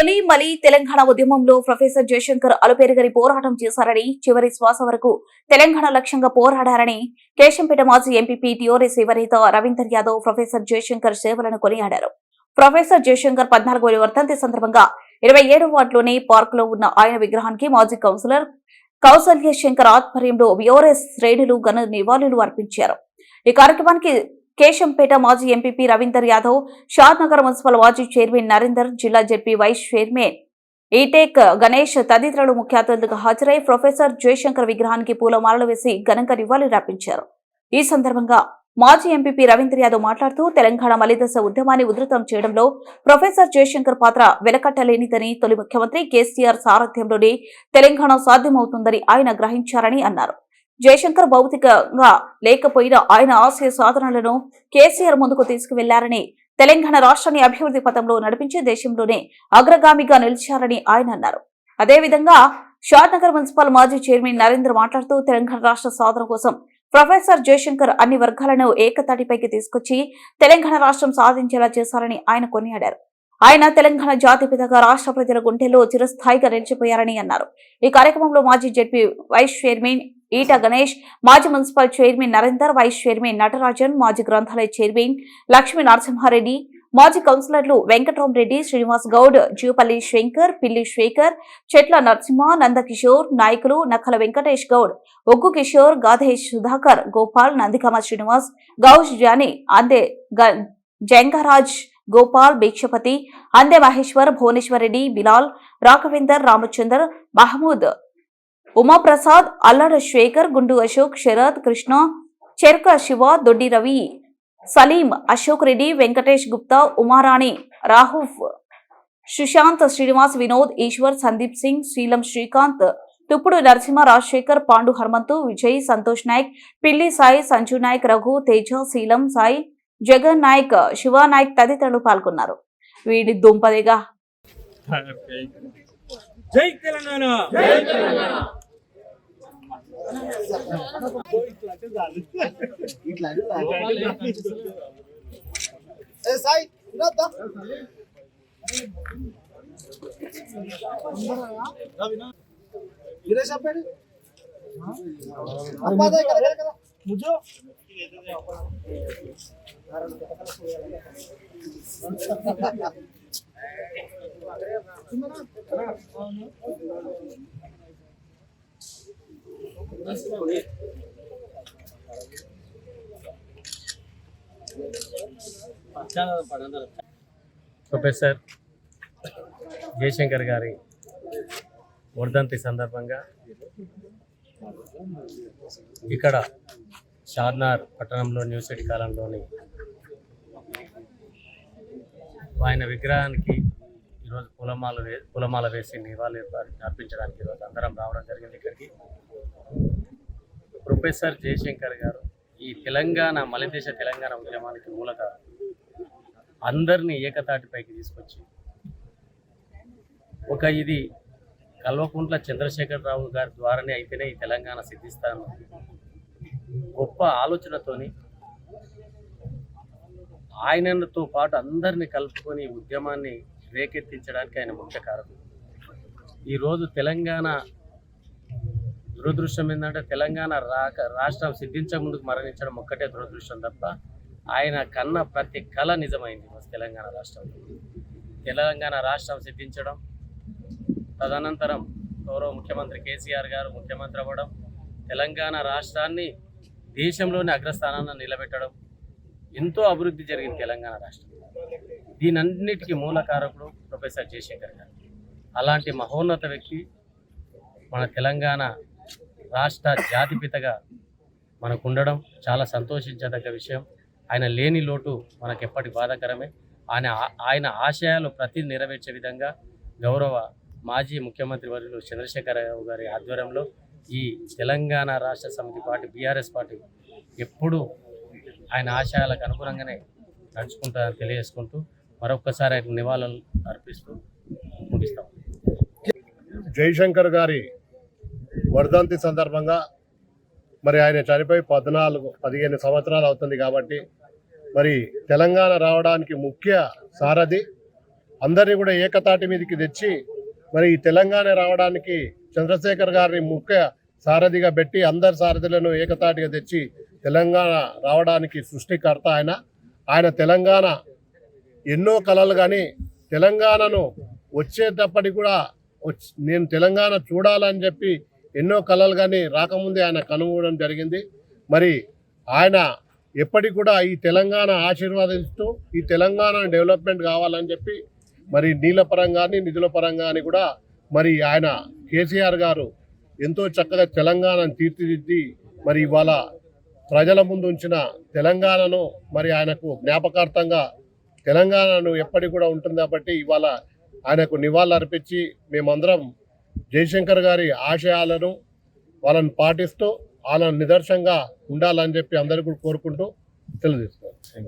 తొలి మలి తెలంగాణ ఉద్యమంలో ప్రొఫెసర్ జయశంకర్ అలుపెరుగని పోరాటం చేశారని చివరి శ్వాస వరకు తెలంగాణ లక్ష్యంగా పోరాడారని కేశంపేట మాజీ ఎంపీపీ టిఓరి శివరీత రవీందర్ యాదవ్ ప్రొఫెసర్ జయశంకర్ సేవలను కొనియాడారు. ప్రొఫెసర్ జయశంకర్ పద్నాలుగో వర్ధంతి సందర్భంగా ఇరవై ఏడు వార్డులోని పార్క్లో ఉన్న ఆయన విగ్రహానికి మాజీ కౌన్సిలర్ కౌసల్య శంకర్ ఆధ్వర్యంలో వియోరెస్ శ్రేణులు ఘన నివాళులు అర్పించారు. ఈ కార్యక్రమానికి కేశంపేట మాజీ ఎంపీపీ రవీందర్ యాదవ్ షాద్నగర్ మున్సిపల్ మాజీ చైర్మన్ నరేందర్ జిల్లా జడ్పీ వైస్ చైర్మన్ ఈటేక్ గణేష్ తదితరులు ముఖ్య అతిథులుగా హాజరై ప్రొఫెసర్ జయశంకర్ విగ్రహానికి పూలమాలలు వేసి ఘనంగా నివాళులర్పించారు ఈ సందర్భంగా మాజీ ఎంపీపీ రవీంద్ర యాదవ్ మాట్లాడుతూ తెలంగాణ మలిదశ ఉద్యమాన్ని ఉధృతం చేయడంలో ప్రొఫెసర్ జయశంకర్ పాత్ర వెలకట్టలేనిదని తొలి ముఖ్యమంత్రి కేసీఆర్ సారథ్యంలోనే తెలంగాణ సాధ్యమవుతుందని ఆయన గ్రహించారని అన్నారు. జయశంకర్ భౌతికంగా లేకపోయినా ఆయన ఆశయ సాధనలను కేసీఆర్ ముందుకు తీసుకువెళ్ళారని తెలంగాణ రాష్ట్రాన్ని అభివృద్ధి పథంలో నడిపించి దేశంలోనే అగ్రగామిగా నిలిచారని ఆయన అన్నారు. అదేవిధంగా షాద్నగర్ మున్సిపల్ మాజీ చైర్మన్ నరేంద్ర మాట్లాడుతూ తెలంగాణ రాష్ట్ర సాధన కోసం ప్రొఫెసర్ జయశంకర్ అన్ని వర్గాలను ఏకతాటిపైకి తీసుకొచ్చి తెలంగాణ రాష్ట్రం సాధించేలా చేశారని ఆయన కొనియాడారు. ఆయన తెలంగాణ జాతిపితగా రాష్ట్ర ప్రజల గుండెల్లో చిరస్థాయిగా నిలిచిపోయారని అన్నారు. ఈ కార్యక్రమంలో మాజీ ZP vice chairman Eeta Ganesh మాజీ municipal chairman Narender vice chairman Natarajan మాజీ గ్రంథాలయ చైర్మన్ లక్ష్మీ నరసింహారెడ్డి మాజీ కౌన్సిలర్లు వెంకట్రామరెడ్డి శ్రీనివాస్ గౌడ్ జీవపల్లి శంకర్ పిల్లి శేఖర్ చెట్ల నరసింహ నందకిషోర్ నాయకులు నక్కల వెంకటేష్ గౌడ్ ఒగ్గు కిషోర్ గాధేష్ సుధాకర్ గోపాల్ నందికమ శ్రీనివాస్ గౌష్ జాని అందే గ- జంగరాజ్ గోపాల్ భిక్షపతి అందే మహేశ్వర్ భువనేశ్వర్ రెడ్డి బిలాల్ రాఘవేందర్ రామచందర్ మహమూద్ ఉమాప్రసాద్ అల్లాడ శేఖర్ గుండు అశోక్ శరత్ కృష్ణ చెర్క శివ దొడ్డి రవి సలీం అశోక్ రెడ్డి వెంకటేష్ గుప్తా ఉమారాణి రాహుఫ్ సుశాంత్ శ్రీనివాస్ వినోద్ ఈశ్వర్ సందీప్ సింగ్ శ్రీలం శ్రీకాంత్ తుప్పుడు నరసింహ రాజశేఖర్ పాండు హర్మంతు విజయ్ సంతోష్ నాయక్ పిల్లి సాయి సంజు నాయక్ రఘు తేజ శీలం సాయి జగన్ నాయక్ శివ నాయక్ తదితరులు పాల్గొన్నారు. వీడి దుంపదిగా. జై తెలంగాణ. ఏ సాయి వినోద్దా గిరీష్ అప్పాడు అప్పాదే కదా కదా కదా ప్రొఫెసర్ జయశంకర్ గారి వర్ధంతి సందర్భంగా ఇక్కడ షార్నార్ పట్టణంలో న్యూ సిటీ కాలంలోని ఆయన విగ్రహానికి ఈరోజు పూలమాల వే పూలమాల వేసి నివాళి అర్పించడానికి ఈరోజు అందరం రావడం జరిగింది ఇక్కడికి. ప్రొఫెసర్ జయశంకర్ గారు ఈ తెలంగాణ మలిదేశ తెలంగాణ ఉద్యమానికి మూలకారు అందరినీ ఏకతాటిపైకి తీసుకొచ్చి ఒక ఇది కల్వకుంట్ల చంద్రశేఖరరావు గారి ద్వారానే అయితేనే ఈ తెలంగాణ సిద్ధిస్తాను. గొప్ప ఆలోచనతోని ఆయనతో పాటు అందరిని కలుపుకొని ఉద్యమాన్ని రేకెత్తించడానికి ఆయన ముఖ్య కారణం ఈరోజు తెలంగాణ దురదృష్టం ఏంటంటే తెలంగాణ రాక రాష్ట్రం సిద్ధించక ముందుకు మరణించడం ఒక్కటే దురదృష్టం తప్ప ఆయన కన్న ప్రతి కళ నిజమైంది మన తెలంగాణ రాష్ట్రంలో తెలంగాణ రాష్ట్రం సిద్ధించడం తదనంతరం గౌరవ ముఖ్యమంత్రి కేసీఆర్ గారు ముఖ్యమంత్రి అవ్వడం తెలంగాణ రాష్ట్రాన్ని దేశంలోని అగ్రస్థానాన్ని నిలబెట్టడం ఎంతో అభివృద్ధి జరిగింది తెలంగాణ రాష్ట్రం. దీనన్నిటికీ మూల కారకుడు ప్రొఫెసర్ జయశంకర్ గారు. అలాంటి మహోన్నత వ్యక్తి మన తెలంగాణ రాష్ట్ర జాతిపితగా మనకు ఉండడం చాలా సంతోషించదగ్గ విషయం. ఆయన లేని లోటు మనకు ఎప్పటి బాధాకరమే. ఆయన ఆయన ఆశయాలు ప్రతి నెరవేర్చే విధంగా గౌరవ మాజీ ముఖ్యమంత్రి వర్యులు చంద్రశేఖరరావు గారి ఆధ్వర్యంలో ఈ తెలంగాణ రాష్ట్ర సమితి పార్టీ బీఆర్ఎస్ పార్టీ ఎప్పుడూ ఆయన ఆశయాలకు అనుగుణంగానే నడుచుకుంటారని తెలియజేసుకుంటూ మరొకసారి ఆయన నివాళులు అర్పిస్తూ ముగిస్తాం. జయశంకర్ గారి వర్ధంతి సందర్భంగా మరి ఆయన చనిపోయి పద్నాలుగు పదిహేను సంవత్సరాలు అవుతుంది కాబట్టి మరి తెలంగాణ రావడానికి ముఖ్య సారథి అందరినీ కూడా ఏకతాటి మీదకి తెచ్చి మరి ఈ తెలంగాణ రావడానికి చంద్రశేఖర్ గారిని ముఖ్య సారథిగా పెట్టి అందరి సారథులను ఏకతాటిగా తెచ్చి తెలంగాణ రావడానికి సృష్టికర్త ఆయన. ఆయన తెలంగాణ ఎన్నో కళలు కానీ తెలంగాణను వచ్చేటప్పటికి కూడా వచ్చి- నేను తెలంగాణ చూడాలని చెప్పి ఎన్నో కళలు కానీ రాకముందే ఆయన కనుగొనడం జరిగింది. మరి ఆయన ఎప్పటికి కూడా ఈ తెలంగాణ ఆశీర్వాదిస్తూ ఈ తెలంగాణ డెవలప్మెంట్ కావాలని చెప్పి మరి నీళ్ళ పరంగా నిధుల పరంగా కూడా మరి ఆయన కేసీఆర్ గారు ఎంతో చక్కగా తెలంగాణను తీర్చిదిద్ది మరి ఇవాళ ప్రజల ముందు ఉంచిన తెలంగాణను మరి ఆయనకు జ్ఞాపకార్థంగా తెలంగాణను ఎప్పటికి కూడా ఉంటుంది కాబట్టి ఇవాళ ఆయనకు నివాళులు అర్పించి మేమందరం జయశంకర్ గారి ఆశయాలను వాళ్ళని పాటిస్తూ వాళ్ళని నిదర్శనంగా ఉండాలని చెప్పి అందరికీ కూడా కోరుకుంటూ తెలియజేస్తున్నాను